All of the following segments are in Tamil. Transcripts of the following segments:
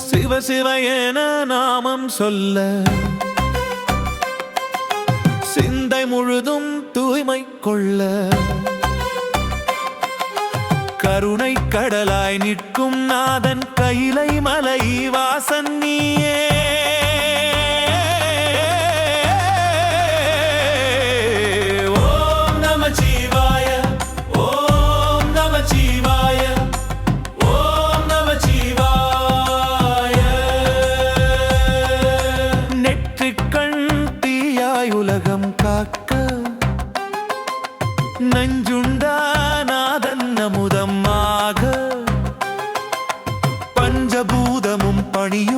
சிவ சிவ என நாமம் சொல்ல சிந்தை முழுதும் தூய்மை கொள்ள கருணை கடலாய் நிற்கும் நாதன் கைலை மலை வாசன் நீயே. ஓம் நம சிவாய ஓம் நம ஓம் நம நெற்றிக்கண் தீயாய் உலகம் காக்க பஞ்சபூதமும் பணியும்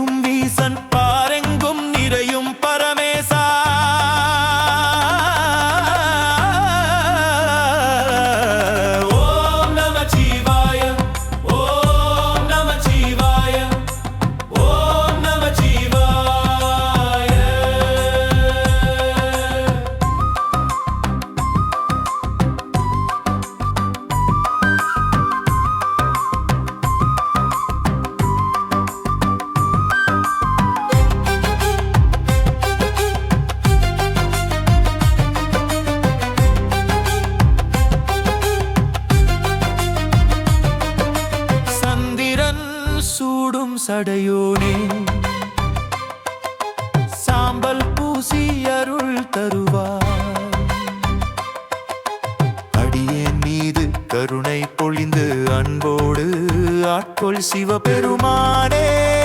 சூடும் சடையோனே. சாம்பல் பூசி அருள் தருவார். அடியேன் மீது கருணை பொழிந்து அன்போடு ஆட்கொள் சிவபெருமானே.